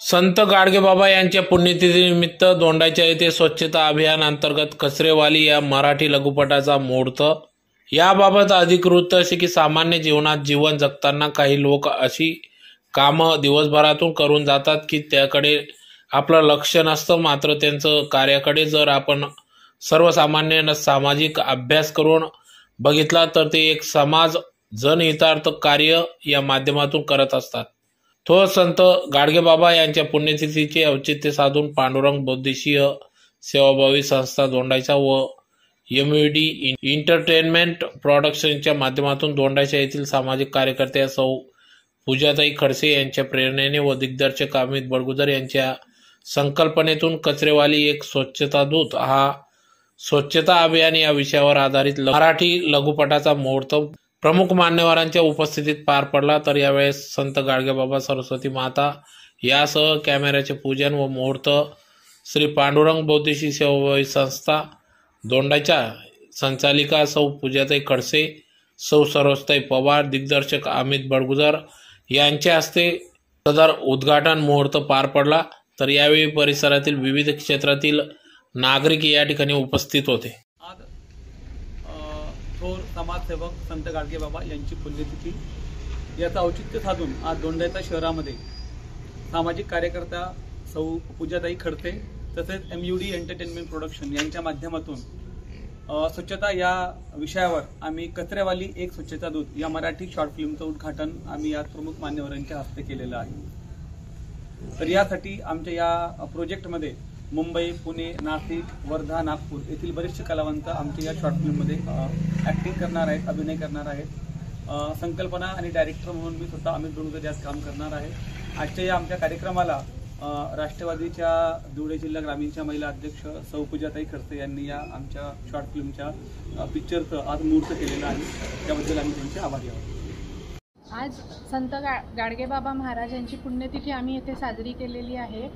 संत गाडगेबाबा यांच्या पुण्यतिथीनिमित्त दोंडाच्या येथे स्वच्छता अभियान अंतर्गत कचरेवाली या मराठी लघुपटाचा मुहूर्त याबाबत अधिकृत असे की सामान्य जीवनात जीवन जगताना काही लोक अशी कामं दिवसभरातून करून जातात की त्याकडे आपलं लक्ष नसतं मात्र त्यांचं कार्याकडे जर आपण सर्वसामान्य सामाजिक अभ्यास करून बघितला तर ते एक समाज जनहितार्थ कार्य या माध्यमातून करत असतात. तो संत गाडगेबाबा यांच्या पुण्यतिथीचे औचित्य साधून पांडुरंग बौद्धिशीय सेवाभावी संस्था दोंडायचा व एम डी एंटरटेनमेंट प्रॉडक्शनच्या माध्यमातून दोंडायच्या येथील सामाजिक कार्यकर्त्या सौ पूजाताई खडसे यांच्या प्रेरणेने व दिग्दर्शक अमित बडगुजर यांच्या संकल्पनेतून कचरेवाली एक स्वच्छता दूत. हा स्वच्छता अभियान या विषयावर आधारित मराठी लघुपटाचा मुहूर्त प्रमुख मान्यवरांच्या उपस्थितीत पार पडला तर यावेळेस संत गाडगेबाबा सरस्वती माता यासह कॅमेऱ्याचे पूजन व मुहूर्त श्री पांडुरंग बौद्धिशी सेवाभावी संस्था दोंडाच्या संचालिका सौ पूजाताई खडसे सौ सरोजताई पवार दिग्दर्शक अमित बडगुजर यांच्या हस्ते सदर उद्घाटन मुहूर्त पार पडला. तर यावेळी परिसरातील विविध क्षेत्रातील नागरिक या ठिकाणी उपस्थित होते. थोर समाजसेवक संत गाडगेबाबा यांची पुण्यतिथी. याचं औचित्य साधून आज दोंडायचा शहरामध्ये सामाजिक कार्यकर्ता सौ पूजाताई खडते तसेच M U D entertainment production यांच्या माध्यमातून स्वच्छता या विषयावर आम्ही कचऱ्यावाली एक स्वच्छता दूत या मराठी शॉर्ट फिल्मचं उद्घाटन आम्ही या प्रमुख मान्यवरांच्या हस्ते केलेलं आहे. तर यासाठी आमच्या या प्रोजेक्टमध्ये मुंबई पुणे नाशिक वर्धा नागपूर येथील बरेचसे कलावंत आमच्या या शॉर्ट फिल्ममध्ये ॲक्टिंग करणार आहेत अभिनय करणार आहेत. संकल्पना आणि डायरेक्टर म्हणून मी स्वतः अमित डोंगर यात काम करणार आहे. आजच्या या आमच्या कार्यक्रमाला राष्ट्रवादीच्या धुळे जिल्हा ग्रामीणच्या महिला अध्यक्ष सौ पूजाताई खडसे यांनी या आमच्या शॉर्ट फिल्मच्या पिक्चरचं आज मुहूर्त केलेलं आहे. त्याबद्दल आम्ही त्यांचे आभारी आहोत आज संत गा गाडगेबाबा महाराजांची पुण्यतिथी आम्ही येथे साजरी केलेली आहे.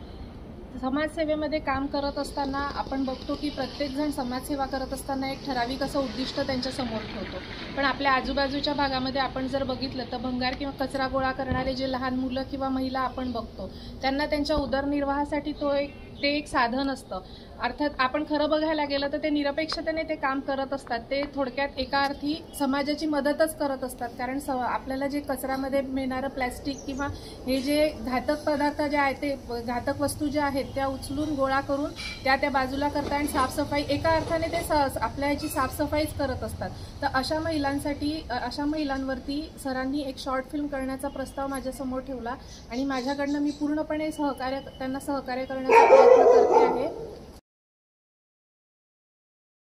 समाजसेवेमध्ये काम करत असताना आपण बघतो की प्रत्येकजण समाजसेवा करत असताना एक ठराविक असं उद्दिष्ट त्यांच्यासमोर ठेवतो. पण आपल्या आजूबाजूच्या भागामध्ये आपण जर बघितलं तर भंगार किंवा कचरा गोळा करणारे जे लहान मुलं किंवा महिला आपण बघतो त्यांना त्यांच्या उदरनिर्वाहासाठी तो एक ते एक साधन असतं. अर्थात आपण खरं बघायला गेलं तर ते निरपेक्षतेने ते काम करत असतात. ते थोडक्यात एका अर्थी समाजाची मदतच करत असतात. कारण स आपल्याला जे कचऱ्यामध्ये मिळणारं प्लॅस्टिक किंवा हे जे घातक पदार्थ जे आहेत ते घातक वस्तू ज्या आहेत त्या उचलून गोळा करून त्या त्या बाजूला करतात आणि साफसफाई एका अर्थाने ते स आपल्या याची साफसफाईच करत असतात. तर अशा महिलांसाठी अशा महिलांवरती सरांनी एक शॉर्ट फिल्म करण्याचा प्रस्ताव माझ्यासमोर ठेवला आणि माझ्याकडनं मी पूर्णपणे सहकार्य त्यांना सहकार्य करण्याचा प्रयत्न करते आहे.